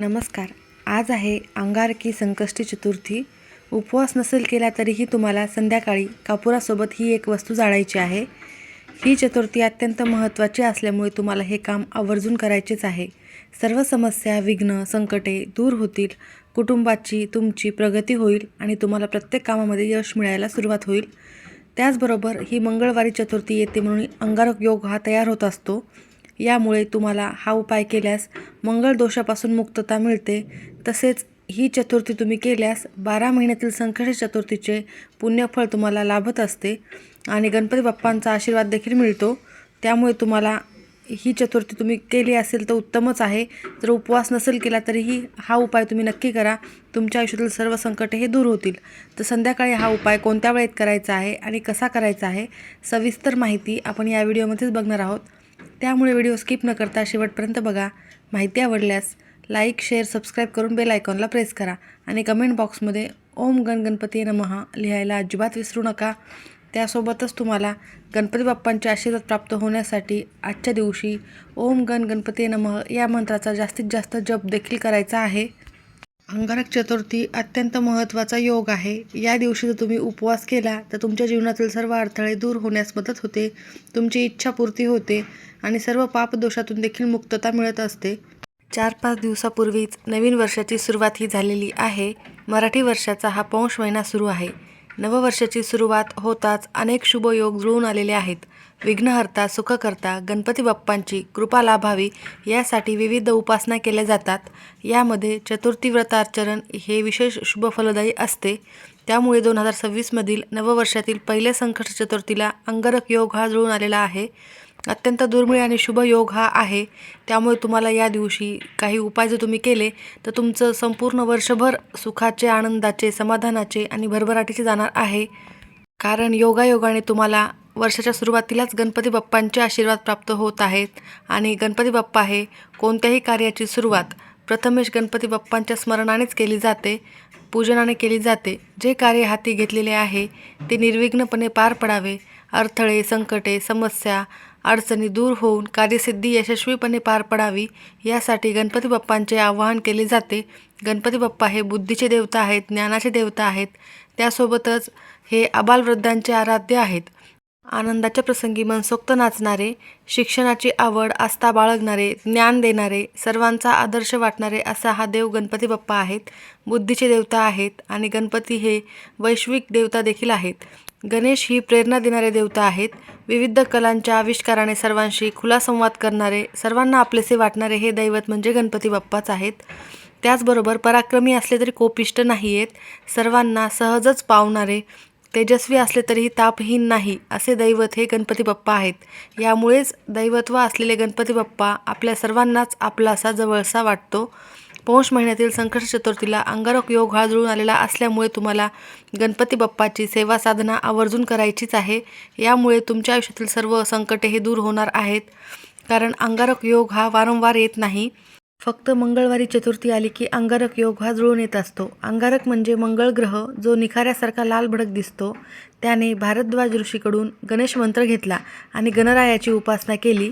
नमस्कार. आज आहे अंगारकी संकष्टी चतुर्थी. उपवास नसेल केला तरीही तुम्हाला संध्याकाळी कापुरासोबत ही एक वस्तू जाळायची आहे. ही चतुर्थी अत्यंत महत्त्वाची असल्यामुळे तुम्हाला हे काम आवर्जून करायचेच आहे. सर्व समस्या विघ्न संकटे दूर होतील. कुटुंबाची तुमची प्रगती होईल आणि तुम्हाला प्रत्येक कामामध्ये यश मिळायला सुरुवात होईल. त्याचबरोबर ही मंगळवारी चतुर्थी येते म्हणून अंगारक योग हा तयार होत असतो. यामुळे तुम्हाला हा उपाय केल्यास मंगळ दोषापासून मुक्तता मिळते. तसेच ही चतुर्थी तुम्ही केल्यास बारा महिन्यातील संकष्टी चतुर्थीचे पुण्यफळ तुम्हाला लाभत असते आणि गणपती बाप्पांचा आशीर्वाद देखील मिळतो. त्यामुळे तुम्हाला ही चतुर्थी तुम्ही केली असेल तर उत्तमच आहे. जर उपवास नसेल केला तरीही हा उपाय तुम्ही नक्की करा. तुमच्या आयुष्यातील सर्व संकटे हे दूर होतील. तर संध्याकाळी हा उपाय कोणत्या वेळेत करायचा आहे आणि कसा करायचा आहे सविस्तर माहिती आपण या व्हिडिओमध्येच बघणार आहोत. त्यामुळे व्हिडिओ स्किप न करता शेवटपर्यंत बघा. माहिती आवडल्यास लाईक शेअर सबस्क्राईब करून बेल आयकॉनला प्रेस करा आणि कमेंट बॉक्समध्ये ओम गण गणपती नमः लिहायला अजिबात विसरू नका. त्यासोबतच तुम्हाला गणपती बाप्पांचे आशीर्वाद प्राप्त होण्यासाठी आजच्या दिवशी ओम गण गणपती नमः या मंत्राचा जास्तीत जास्त जप देखील करायचा आहे. अंगारक चतुर्थी अत्यंत महत्त्वाचा योग आहे. या दिवशी जर तुम्ही उपवास केला तर तुमच्या जीवनातील सर्व अडथळे दूर होण्यास मदत होते तुमची इच्छा पूर्ती होते आणि सर्व पापदोषातून देखील मुक्तता मिळत असते. चार पाच दिवसापूर्वीच नवीन वर्षाची सुरुवात ही झालेली आहे. मराठी वर्षाचा हा पौष महिना सुरू आहे. नववर्षाची सुरुवात होताच अनेक शुभ योग जुळून आलेले आहेत. विघ्नहर्ता सुखकर्ता गणपती बाप्पांची कृपा लाभावी यासाठी विविध उपासना केल्या जातात. यामध्ये चतुर्थी व्रताचरण हे विशेष शुभ फलदायी असते. त्यामुळे दोन हजार सव्वीसमधील नववर्षातील पहिल्या संकट चतुर्थीला अंगरक योग हा जुळून आलेला आहे. अत्यंत दुर्मिळ आणि शुभ योग हा आहे. त्यामुळे तुम्हाला या दिवशी काही उपाय जर तुम्ही केले तर तुमचं संपूर्ण वर्षभर सुखाचे आनंदाचे समाधानाचे आणि भरभराटीचे जाणार आहे. कारण योगायोगाने तुम्हाला वर्षाच्या सुरुवातीलाच गणपती बाप्पांचे आशीर्वाद प्राप्त होत आहेत. आणि गणपती बाप्पा हे कोणत्याही कार्याची सुरुवात प्रथमेश गणपती बाप्पांच्या स्मरणानेच केली जाते पूजनाने केली जाते. जे कार्य हाती घेतलेले आहे ते निर्विघ्नपणे पार पडावे. अडथळे संकटे समस्या अडचणी दूर होऊन कार्यसिद्धी यशस्वीपणे पार पडावी यासाठी गणपती बाप्पांचे आवाहन केले जाते. गणपती बाप्पा हे बुद्धीचे देवता आहेत ज्ञानाचे देवता आहेत. त्यासोबतच हे आबालवृद्धांचे आराध्य आहेत. आनंदाच्या प्रसंगी मनसोक्त नाचणारे शिक्षणाची आवड आस्था बाळगणारे ज्ञान देणारे सर्वांचा आदर्श वाटणारे असा हा देव गणपती बाप्पा आहेत. बुद्धीचे देवता आहेत आणि गणपती हे वैश्विक देवता देखील आहेत. गणेश ही प्रेरणा देणारे देवता आहेत. विविध कलांच्या आविष्काराने सर्वांशी खुला संवाद करणारे सर्वांना आपलेसे वाटणारे हे दैवत म्हणजे गणपती बाप्पाच आहेत. त्याचबरोबर पराक्रमी असले तरी कोपिष्ट नाही आहेत सर्वांना सहजच पावणारे तेजस्वी असले तरीही तापहीन नाही असे दैवत हे गणपती बाप्पा आहेत. यामुळेच दैवत्व असलेले गणपती बाप्पा आपल्या सर्वांनाच आपलासा जवळसा वाटतो. पौष महिन्यातील संकट चतुर्थीला अंगारक योग हा जुळून आलेला असल्यामुळे तुम्हाला गणपती बाप्पाची सेवा साधना आवर्जून करायचीच आहे. यामुळे तुमच्या आयुष्यातील सर्व संकटे हे दूर होणार आहेत. कारण अंगारक योग हा वारंवार येत नाही. फक्त मंगळवारी चतुर्थी आली की अंगारक योग हा जुळून येत असतो. अंगारक म्हणजे मंगळ ग्रह जो निखाऱ्यासारखा लाल भडक दिसतो. त्याने भारद्वाज ऋषीकडून गणेश मंत्र घेतला आणि गणरायाची उपासना केली.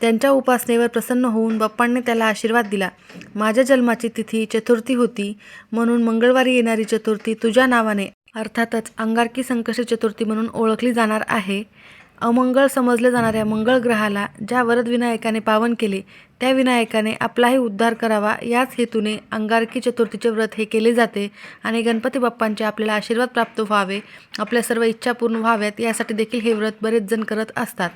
त्यांच्या उपासनेवर प्रसन्न होऊन बाप्पांनी त्याला आशीर्वाद दिला. माझ्या जन्माची तिथी चतुर्थी होती. म्हणून मंगळवारी येणारी चतुर्थी तुझ्या नावाने अर्थातच अंगारकी संकष्टी चतुर्थी म्हणून ओळखली जाणार आहे. अमंगळ समजल्या जाणाऱ्या मंगळ ग्रहाला ज्या वरदविनायकाने पावन केले त्या विनायकाने आपलाही उद्धार करावा. याच हेतूने अंगारकी चतुर्थीचे व्रत हे केले जाते आणि गणपती बाप्पांचे आपल्याला आशीर्वाद प्राप्त व्हावे आपल्या सर्व इच्छा पूर्ण व्हाव्यात यासाठी देखील हे व्रत बरेच जण करत असतात.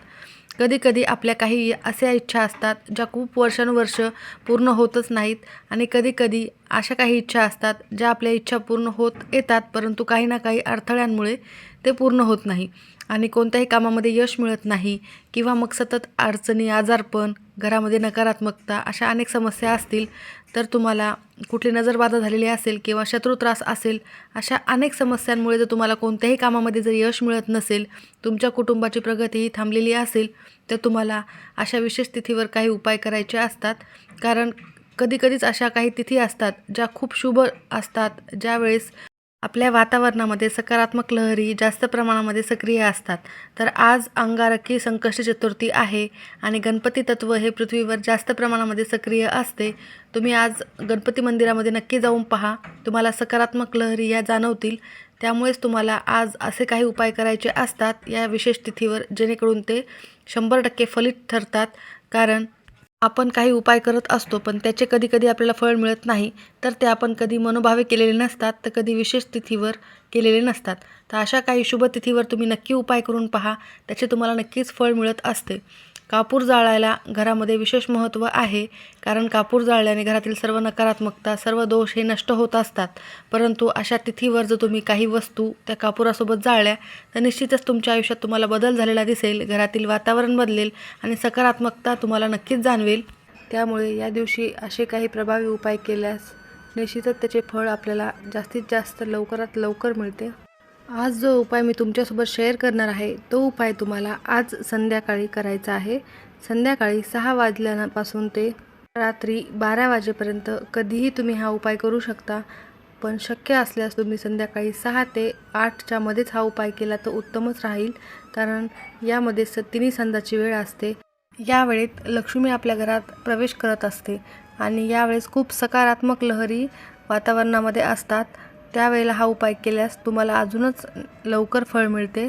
कधीकधी आपल्या काही अशा इच्छा असतात ज्या खूप वर्षानुवर्ष पूर्ण होतच नाहीत आणि कधीकधी अशा काही इच्छा असतात ज्या आपल्या इच्छा पूर्ण होत येतात परंतु काही ना काही अडथळ्यांमुळे ते पूर्ण होत नाही आणि कोणत्याही कामामध्ये यश मिळत नाही किंवा मग सतत अडचणी आजारपण घरामध्ये नकारात्मकता अशा अनेक समस्या असतील तर तुम्हाला कुठली नजरबाधा झालेली असेल किंवा शत्रुत्रास असेल अशा अनेक समस्यांमुळे जर तुम्हाला कोणत्याही कामामध्ये जर यश मिळत नसेल तुमच्या कुटुंबाची प्रगतीही थांबलेली असेल तर तुम्हाला अशा विशेष तिथीवर काही उपाय करायचे असतात. कारण कधीकधीच अशा काही तिथी असतात ज्या खूप शुभ असतात ज्यावेळेस आपल्या वातावरणामध्ये सकारात्मक लहरी जास्त प्रमाणामध्ये सक्रिय असतात. तर आज अंगारकी संकष्ट चतुर्थी आहे आणि गणपती तत्व हे पृथ्वीवर जास्त प्रमाणामध्ये सक्रिय असते. तुम्ही आज गणपती मंदिरामध्ये नक्की जाऊन पहा. तुम्हाला सकारात्मक लहरी या जाणवतील. त्यामुळेच तुम्हाला आज असे काही उपाय करायचे असतात या विशेष तिथीवर जेणेकरून ते शंभर टक्के फलित ठरतात. कारण आपण काही उपाय करत असतो पण त्याचे कधी कधी आपल्याला फळ मिळत नाही तर ते आपण कधी मनोभावे केलेले नसतात तर कधी विशेष तिथीवर केलेले नसतात. तर अशा काही शुभ तिथीवर तुम्ही नक्की उपाय करून पहा त्याचे तुम्हाला नक्कीच फळ मिळत असते. कापूर जाळायला घरामध्ये विशेष महत्त्व आहे कारण कापूर जाळल्याने घरातील सर्व नकारात्मकता सर्व दोष हे नष्ट होत असतात. परंतु अशा तिथीवर जर तुम्ही काही वस्तू त्या कापुरासोबत जाळल्या तर निश्चितच तुमच्या आयुष्यात तुम्हाला बदल झालेला दिसेल घरातील वातावरण बदलेल आणि सकारात्मकता तुम्हाला नक्कीच जाणवेल. त्यामुळे या दिवशी असे काही प्रभावी उपाय केल्यास निश्चितच त्याचे फळ आपल्याला जास्तीत जास्त लवकरात लवकर मिळते. आज जो उपाय मी तुमच्यासोबत शेअर करणार आहे तो उपाय तुम्हाला आज संध्याकाळी करायचा आहे. संध्याकाळी सहा वाजल्यापासून ते रात्री बारा वाजेपर्यंत कधीही तुम्ही हा उपाय करू शकता पण शक्य असल्यास तुम्ही संध्याकाळी सहा ते आठच्या मध्येच हा उपाय केला तर उत्तमच राहील कारण यामध्ये स तिन्ही संधाची वेळ असते. या वेळेत लक्ष्मी आपल्या घरात प्रवेश करत असते आणि यावेळेस खूप सकारात्मक लहरी वातावरणामध्ये असतात. त्यावेळेला हा उपाय केल्यास तुम्हाला अजूनच लवकर फळ मिळते.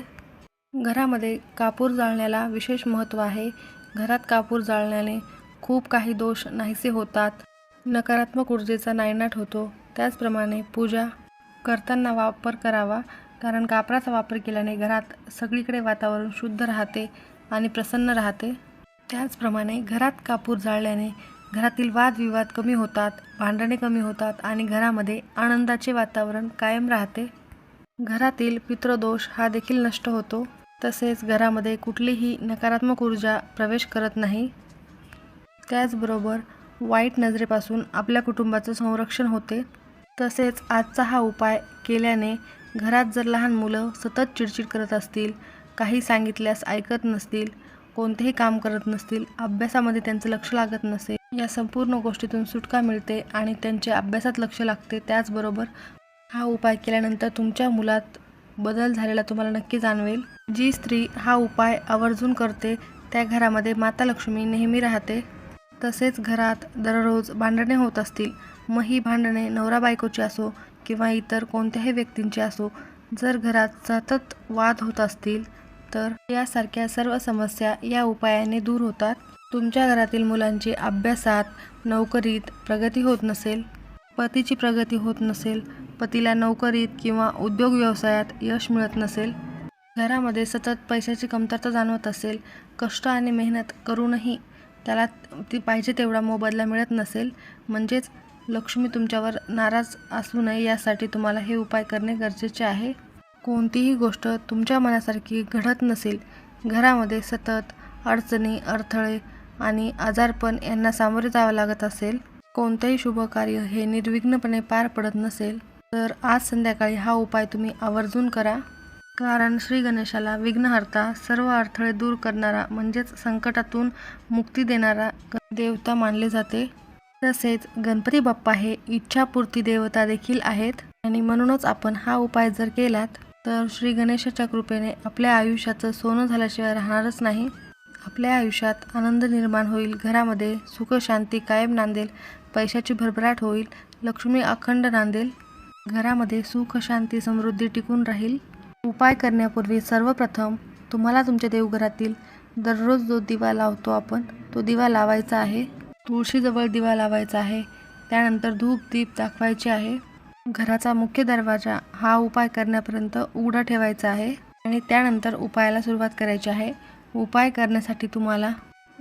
घरामध्ये कापूर जाळण्याला विशेष महत्त्व आहे. घरात कापूर जाळण्याने खूप काही दोष नाहीसे होतात. नकारात्मक ऊर्जेचा नायनाट होतो. त्याचप्रमाणे पूजा करताना वापर करावा कारण कापराचा वापर केल्याने घरात सगळीकडे वातावरण शुद्ध राहते आणि प्रसन्न राहते. त्याचप्रमाणे घरात कापूर जाळल्याने घरातील वादविवाद कमी होतात भांडणे कमी होतात आणि घरामध्ये आनंदाचे वातावरण कायम राहते. घरातील पितृदोष हा देखील नष्ट होतो. तसेच घरामध्ये कुठलीही नकारात्मक ऊर्जा प्रवेश करत नाही. त्याचबरोबर वाईट नजरेपासून आपल्या कुटुंबाचं संरक्षण होते. तसेच आजचा हा उपाय केल्याने घरात जर लहान मुलं सतत चिडचिड करत असतील काही सांगितल्यास ऐकत नसतील कोणतेही काम करत नसतील अभ्यासामध्ये त्यांचं लक्ष लागत नसेल या संपूर्ण गोष्टीतून सुटका मिळते आणि त्यांच्या अभ्यासात लक्ष लागते. त्याचबरोबर हा उपाय केल्यानंतर तुमच्या मुलात बदल झालेला तुम्हाला नक्की जाणवेल. जी स्त्री हा उपाय आवर्जून करते त्या घरामध्ये माता लक्ष्मी नेहमी राहते. तसेच घरात दररोज भांडणे होत असतील. मग ही भांडणे नवरा बायकोची असो किंवा इतर कोणत्याही व्यक्तींची असो जर घरात सतत वाद होत असतील तर यासारख्या सर्व समस्या या उपायाने दूर होतात. तुमच्या घरातील मुलांची अभ्यासात नोकरीत प्रगती होत नसेल पतीची प्रगती होत नसेल पतीला नोकरीत किंवा उद्योग व्यवसायात यश मिळत नसेल घरामध्ये सतत पैशाची कमतरता जाणवत असेल कष्ट आणि मेहनत करूनही त्याला ती पाहिजे तेवढा मोबदला मिळत नसेल म्हणजेच लक्ष्मी तुमच्यावर नाराज असू नये यासाठी तुम्हाला हे उपाय करणे गरजेचे आहे. कोणतीही गोष्ट तुमच्या मनासारखी घडत नसेल घरामध्ये सतत अडचणी अडथळे आणि आजारपण यांना सामोरे जावं लागत असेल. कोणतंही शुभकार्य हे निर्विघ्नपणे पार पडत नसेल तर आज संध्याकाळी हा उपाय तुम्ही आवर्जून करा. कारण श्री गणेशाला विघ्नहर्ता सर्व अडथळे दूर करणारा म्हणजेच संकटातून मुक्ती देणारा देवता मानले जाते. तसेच गणपती बाप्पा हे इच्छापूर्ती देवता देखील आहेत. आणि म्हणूनच आपण हा उपाय जर केलात तर श्री गणेशाच्या कृपेने आपल्या आयुष्याचं सोनं झाल्याशिवाय राहणारच नाही. आपल्या आयुष्यात आनंद निर्माण होईल घरामध्ये सुख शांती कायम नांदेल पैशाची भरभराट होईल लक्ष्मी अखंड नांदेल घरामध्ये सुख शांती समृद्धी टिकून राहील. उपाय करण्यापूर्वी सर्वप्रथम तुम्हाला तुमच्या देवघरातील दररोज जो दिवा लावतो आपण तो दिवा लावायचा आहे. तुळशीजवळ दिवा लावायचा आहे. त्यानंतर धूप दीप दाखवायचे आहे. घराचा मुख्य दरवाजा हा उपाय करण्यापर्यंत उघडा ठेवायचा आहे आणि त्यानंतर उपायाला सुरुवात करायची आहे. उपाय करण्यासाठी तुम्हाला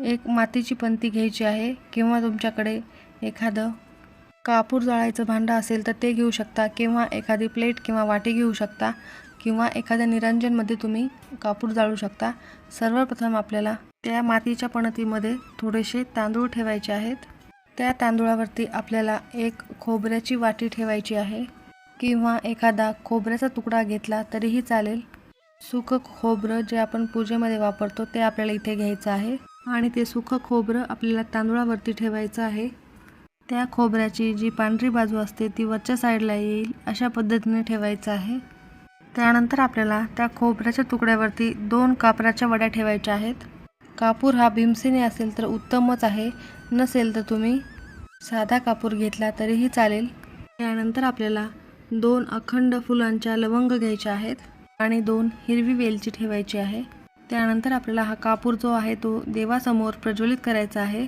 एक मातीची पंती घ्यायची आहे किंवा तुमच्याकडे एखादं कापूर जाळायचं भांडं असेल तर ते घेऊ शकता किंवा एखादी प्लेट किंवा वाटी घेऊ शकता किंवा एखाद्या निरंजनमध्ये तुम्ही कापूर जाळू शकता. सर्वप्रथम आपल्याला त्या मातीच्या पणतीमध्ये थोडेसे तांदूळ ठेवायचे आहेत. त्या तांदूळावरती आपल्याला एक खोबऱ्याची वाटी ठेवायची आहे किंवा एखादा खोबऱ्याचा तुकडा घेतला तरीही चालेल. सुकं खोबरं जे आपण पूजेमध्ये वापरतो ते आपल्याला इथे घ्यायचं आहे. आणि ते सुकं खोबरं आपल्याला तांदूळावरती ठेवायचं आहे. त्या खोबऱ्याची जी पांढरी बाजू असते ती वरच्या साईडला येईल अशा पद्धतीने ठेवायचं आहे. त्यानंतर आपल्याला त्या खोबऱ्याच्या तुकड्यावरती दोन कापराच्या वड्या ठेवायच्या आहेत. कापूर हा भीमसेनी असेल तर उत्तमच आहे. नसेल तर तुम्ही साधा कापूर घेतला तरीही चालेल. त्यानंतर आपल्याला दोन अखंड फुलांच्या लवंग घ्यायच्या आहेत. आणि दोन हिरवी वेलची ठेवायची आहे. त्यानंतर आपल्याला हा कापूर जो आहे तो देवासमोर प्रज्वलित करायचा आहे.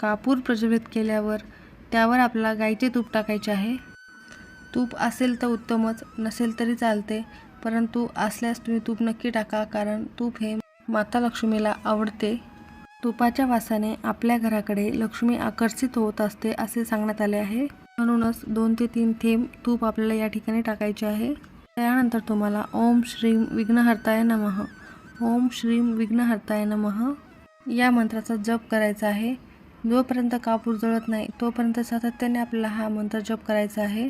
कापूर प्रज्वलित केल्यावर त्यावर आपल्याला गाईचे तूप टाकायचे आहे. तूप असेल तर उत्तमच नसेल तरी चालते. परंतु असल्यास तुम्ही तूप नक्की टाका कारण तूप हे माता लक्ष्मीला आवडते. तुपाच्या वासाने आपल्या घराकडे लक्ष्मी आकर्षित होत असते असे सांगण्यात आले आहे. म्हणूनच दोन ते तीन थेंब तूप आपल्याला या ठिकाणी टाकायचे आहे. त्यानंतर तुम्हाला ओम श्रीम विघ्नहर्ताय नमः. ओम श्रीम विघ्नहर्ताय नमः. या मंत्राचा जप करायचा आहे. जोपर्यंत कापूर जळत नाही तोपर्यंत सातत्याने आपल्याला हा मंत्र जप करायचा आहे.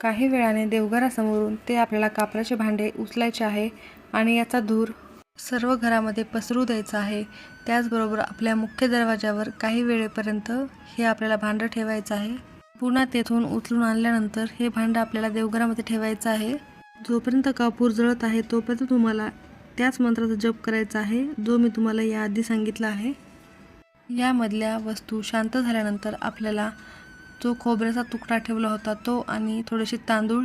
काही वेळाने देवघरासमोरून ते आपल्याला कापराचे भांडे उचलायचे आहे आणि याचा धूर सर्व घरामध्ये पसरू द्यायचा आहे. त्याचबरोबर आपल्या मुख्य दरवाजावर काही वेळेपर्यंत हे आपल्याला भांडं ठेवायचं आहे. पुन्हा तेथून उचलून आणल्यानंतर हे भांडं आपल्याला देवघरामध्ये ठेवायचं आहे. जोपर्यंत कापूर जळत आहे तोपर्यंत तुम्हाला त्याच मंत्राचा जप करायचा आहे जो मी तुम्हाला याआधी सांगितला आहे. यामधल्या वस्तू शांत झाल्यानंतर आपल्याला जो खोबऱ्याचा तुकडा ठेवला होता तो आणि थोडेसे तांदूळ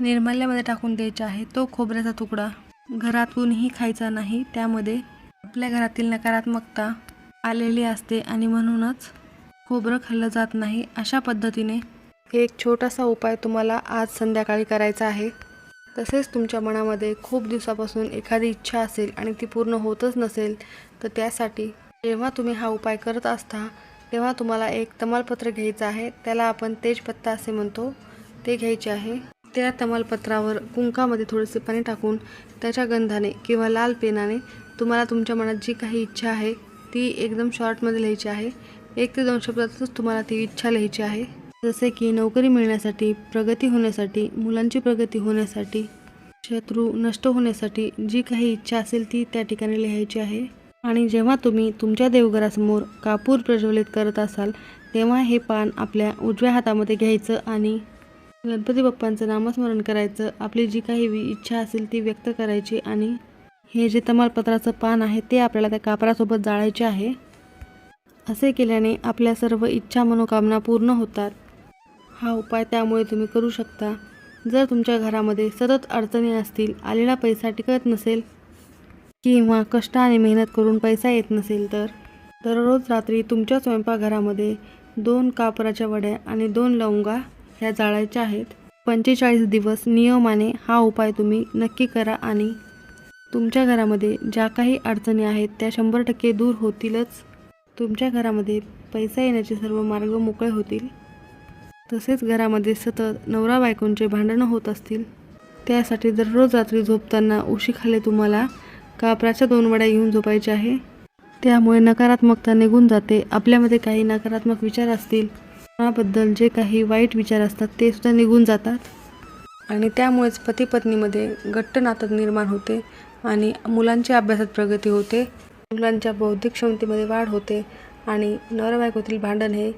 निर्माल्यामध्ये टाकून द्यायचे आहे तो खोबऱ्याचा तुकडा घरात खायचा नाही त्यामध्ये आपल्या घरातील नकारात्मकता आलेली असते आणि म्हणूनच खोबरं खाल्लं जात नाही अशा पद्धतीने. एक छोटासा उपाय तुम्हाला आज संध्याकाळी करायचा आहे. तसेच तुमच्या मनामध्ये खूप दिवसापासून एखादी इच्छा असेल आणि ती पूर्ण होतच नसेल तर त्यासाठी जेव्हा तुम्ही हा उपाय करत असता तेव्हा तुम्हाला एक तमालपत्र घ्यायचं आहे. त्याला आपण तेजपत्ता असे म्हणतो. ते घ्यायचे आहे. त्या तमालपत्रावर कुंकामध्ये थोडेसे पाणी टाकून त्याच्या गंधाने किंवा लाल पेनाने तुम्हाला तुमच्या मनात जी काही इच्छा आहे ती एकदम शॉर्टमध्ये लिहायची आहे. एक ते दोन शब्दातच तुम्हाला ती इच्छा लिहायची आहे. जसे की नोकरी मिळण्यासाठी प्रगती होण्यासाठी मुलांची प्रगती होण्यासाठी शत्रू नष्ट होण्यासाठी जी काही इच्छा असेल ती त्या ठिकाणी लिहायची आहे. आणि जेव्हा तुम्ही तुमच्या देवघरासमोर कापूर प्रज्वलित करत असाल तेव्हा हे पान आपल्या उजव्या हातामध्ये घ्यायचं आणि गणपती बाप्पांचं नामस्मरण करायचं आपली जी काही वि- इच्छा असेल ती व्यक्त करायची आणि हे जे तमालपत्राचं पान आहे ते आपल्याला त्या कापरासोबत जाळायचे आहे. असे केल्याने आपल्या सर्व इच्छा मनोकामना पूर्ण होतात. हा उपाय त्यामुळे तुम्ही करू शकता. जर तुमच्या घरामध्ये सतत अडचणी असतील आलेला पैसा टिकत नसेल किंवा कष्ट आणि मेहनत करून पैसा येत नसेल तर दररोज रात्री तुमच्या स्वयंपाकघरामध्ये दोन कापराच्या वड्या आणि दोन लवंगा ह्या जाळायच्या आहेत. पंचेचाळीस दिवस नियमाने हा उपाय तुम्ही नक्की करा आणि तुमच्या घरामध्ये ज्या काही अडचणी आहेत त्या शंभर टक्के दूर होतीलच. तुमच्या घरामध्ये पैसा येण्याचे सर्व मार्ग मोकळे होतील? तसेच घरामध्ये सतत नवरा बायकोंचे भांडणं होत असतील. त्यासाठी दररोज रात्री झोपताना उशीखाली तुम्हाला कापराच्या दोन वड्या घेऊन झोपायच्या आहे. त्यामुळे नकारात्मकता निघून जाते. आपल्यामध्ये काही नकारात्मक विचार असतील. कोणाबद्दल जे काही वाईट विचार असतात ते सुद्धा निघून जातात. आणि त्यामुळेच पती पत्नीमध्ये घट्ट नातं निर्माण होते आणि मुलांच्या अभ्यासात प्रगती होते. मुलांच्या बौद्धिक क्षमतेमध्ये वाढ होते आणि नवरा बायकोतील भांडण हे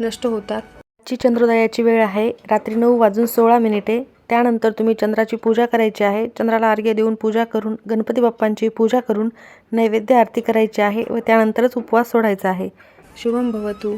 नष्ट होतात. ची चंद्रोदयाची वेळ आहे. रात्री नऊ वाजून सोळा मिनिटे. त्यानंतर तुम्ही चंद्राची पूजा करायची आहे. चंद्राला अर्घ्य देऊन पूजा करून गणपती बाप्पांची पूजा करून नैवेद्य आरती करायची आहे व त्यानंतरच उपवास सोडायचा आहे. शुभम भवतू.